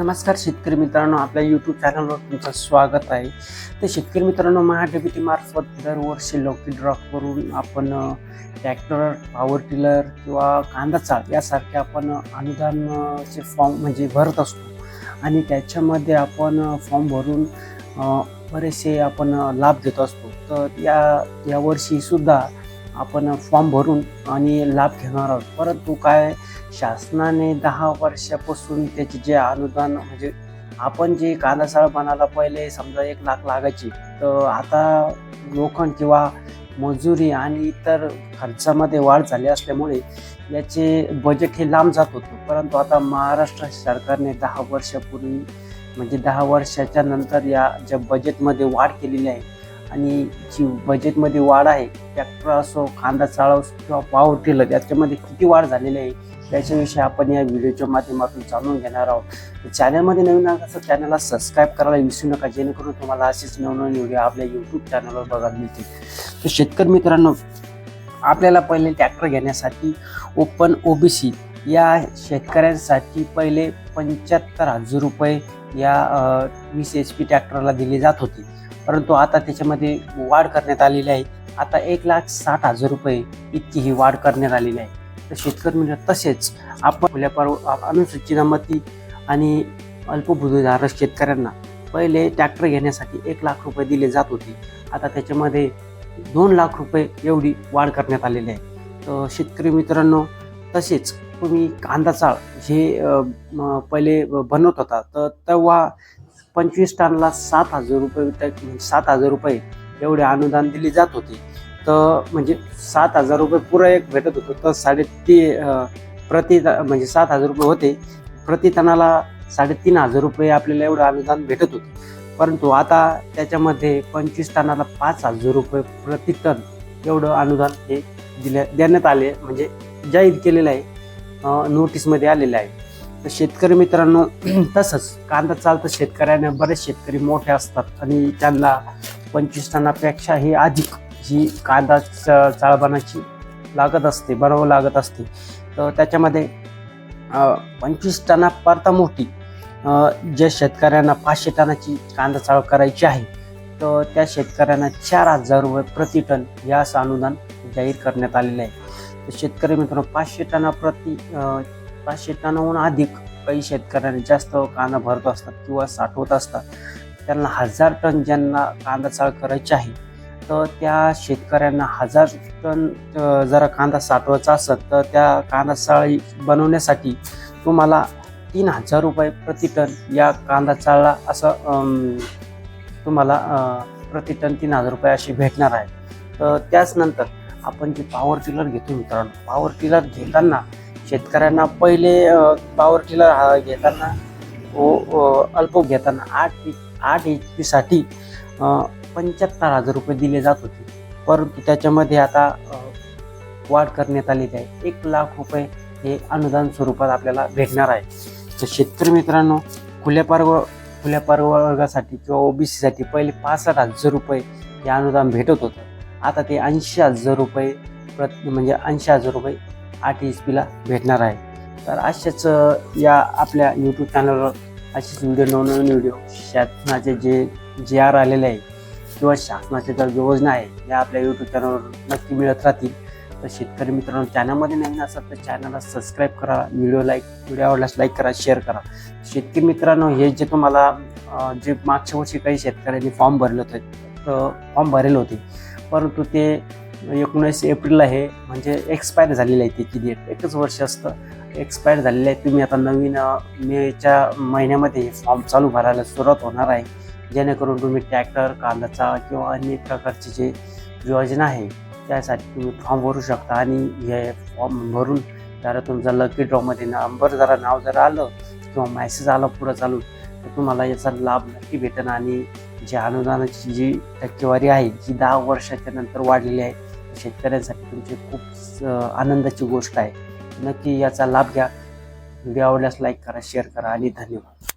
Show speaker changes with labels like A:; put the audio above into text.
A: नमस्कार शेतकरी मित्रांनो आपल्या यूट्यूब चॅनलवर तुमचं स्वागत आहे. तर शेतकरी मित्रांनो महाडीबीटी मार्फत दरवर्षी लॉकी ड्रॉपवरून आपण ट्रॅक्टर पॉवर टिलर किंवा कांदा चाळ यासारखे आपण अनुदानचे फॉर्म म्हणजे भरत असतो. आणि त्याच्यामध्ये आपण फॉर्म भरून बरेचसे आपण लाभ देत असतो. तर या यावर्षीसुद्धा आपण फॉर्म भरून आणि लाभ घेणार आहोत. परंतु काय शासनाने दहा वर्षापासून त्याचे जे अनुदान म्हणजे आपण जे कांदा बनायला पहिले समजा एक लाख लागायची तर आता लोखंड किंवा मजुरी आणि इतर खर्चामध्ये वाढ झाली असल्यामुळे याचे बजेट हे लांब जात होतं. परंतु आता महाराष्ट्र सरकारने दहा वर्षापूर्वी म्हणजे दहा वर्षाच्या नंतर या ज्या बजेटमध्ये वाढ केलेली आहे आणि जी बजेटमध्ये वाढ आहे ट्रॅक्टर असो कांदा चाळ असो किंवा पावर टिलर याच्यामध्ये किती वाढ झालेली आहे त्याच्याविषयी आपण या व्हिडिओच्या माध्यमातून जाणून घेणार आहोत. चॅनलमध्ये नवीन असं चॅनलला सबस्क्राईब करायला विसरू नका जेणेकरून तुम्हाला असेच नवनवीन व्हिडिओ आपल्या यूट्यूब चॅनलवर बघायला मिळतील. तर शेतकरी मित्रांनो आपल्याला पहिले ट्रॅक्टर घेण्यासाठी ओपन ओबीसी या शेतकऱ्यांसाठी पहिले पंच्याहत्तर हजार रुपये या वीस एच पी ट्रॅक्टरला दिली जात होती. परंतु आता त्याच्यामध्ये वाढ करण्यात आलेली आहे. आता एक लाख साठ हजार रुपये इतकी ही वाढ करण्यात आलेली आहे. तर शेतकरी म्हणजे तसेच आपण खुल्या पर्व अनुसूचित जमाती आणि अल्पभूधारक शेतकऱ्यांना पहिले ट्रॅक्टर घेण्यासाठी एक लाख रुपये दिले जात होते. आता त्याच्यामध्ये दोन लाख रुपये एवढी वाढ करण्यात आलेली आहे. तर शेतकरी मित्रांनो तसेच तुम्ही कांदा चाळ हे पहिले बनवत होता. तर तेव्हा पंचवीस टनला सात हजार रुपये म्हणजे सात हजार रुपये एवढे अनुदान दिले जात होते. तर म्हणजे सात हजार रुपये पुरं एक भेटत होतं. तर साडेती अ, प्रति म्हणजे सात हजार रुपये होते. प्रति टनाला साडेतीन हजार रुपये आपल्याला एवढं अनुदान भेटत होतं. परंतु आता त्याच्यामध्ये पंचवीस टनाला पाच हजार रुपये प्रति टन एवढं अनुदान हे दिल्या देण्यात आले. म्हणजे जाहीर केलेलं आहे. नोटीसमध्ये आलेलं आहे. तर शेतकरी मित्रांनो तसंच कांदा चालतं शेतकऱ्यांना बरेच शेतकरी मोठे असतात आणि त्यांना पंचवीस टनापेक्षाही अधिक ही कांदा च- लागत असते बनवावं लागत असते. तर त्याच्यामध्ये पंचवीस पंचवीस टनापर्यंत मोठी ज्या शेतकऱ्यांना पाचशे टनाची कांदा चाळ करायची आहे तर त्या शेतकऱ्यांना चार हजार रुपये प्रति टन यास असं अनुदान जाहीर करण्यात आलेलं आहे. तर शेतकरी मित्रांनो पाचशे टना प्रति पाचशे टनाहून अधिक काही शेतकऱ्यांना जास्त कांदा भरत असतात किंवा साठवत असतात. त्यांना हजार टन ज्यांना कांदा चाळ करायची आहे तर त्या शेतकऱ्यांना हजार टन जरा कांदा साठवायचा असेल तर त्या कांदा चाळी बनवण्यासाठी तुम्हाला तीन हजार रुपये प्रति टन या कांदा चाळला असं तुम्हाला प्रति टन तीन हजार रुपये अशी भेटणार आहे. तर त्याचनंतर आपण जे पॉवर टिलर घेतो मित्रांनो पॉवर टिलर घेताना शेतकऱ्यांना पहिले पॉवर टिलर घेताना व अल्प घेताना आठ आठ एच पीसाठी पंच्याहत्तर हजार रुपये दिले जात होते. परंतु त्याच्यामध्ये आता वाढ करण्यात आलेली आहे. एक लाख रुपये हे अनुदान स्वरूपात आपल्याला भेटणार आहे. तर शेतकरी मित्रांनो खुल्या पर्व खुल्या वर्गासाठी किंवा ओबीसीसाठी पहिले पासष्ट हजार रुपये हे अनुदान भेटत होतं. आता ते ऐंशी हजार रुपये प्रत म्हणजे ऐंशी हजार रुपये आठ एच पीला भेटणार आहे. तर असेच या आपल्या यूट्यूब चॅनलवर असेच व्हिडिओ नवनवीन व्हिडिओ शासनाचे जे जे आर आलेले आहे किंवा शासनाच्या ज्या योजना आहे या आपल्या यूट्यूब चॅनलवर नक्की मिळत राहतील. तर शेतकरी मित्रांनो चॅनलमध्ये नवीन असाल तर चॅनलला सबस्क्राईब करा व्हिडिओ लाईक व्हिडिओ आवडल्यास लाईक करा शेअर करा. शेतकरी मित्रांनो हे जे तुम्हाला जे मागच्या वर्षी काही शेतकऱ्यांनी फॉर्म भरले होते फॉर्म भरले होते परंतु ते एकोणीस एप्रिलला हे म्हणजे एक्सपायर झालेलं आहे त्याची डेट एकच वर्ष असतं एक्सपायर झालेलं आहे. तुम्ही आता नवीन मेच्या महिन्यामध्ये हे फॉर्म चालू भरायला सुरुवात होणार आहे. जेणेकरून तुम्ही ट्रॅक्टर कांदाचा किंवा अन्य प्रकारची जे योजना आहे त्यासाठी तुम्ही फॉर्म भरू शकता. आणि हे फॉर्म भरून जरा तुमचा लकी ड्रॉमध्ये नंबर जरा नाव जर आलं किंवा मॅसेज आला पुढं चालू तर तुम्हाला याचा लाभ नक्की भेटेल. आणि जी अनुदानाची जी टक्केवारी आहे जी दहा वर्षाच्या नंतर वाढलेली आहे शेतकऱ्यांसाठी तुमची खूप आनंदाची गोष्ट आहे. नक्की याचा लाभ घ्या. व्हिडिओ आवडल्यास लाईक करा शेअर करा आणि धन्यवाद.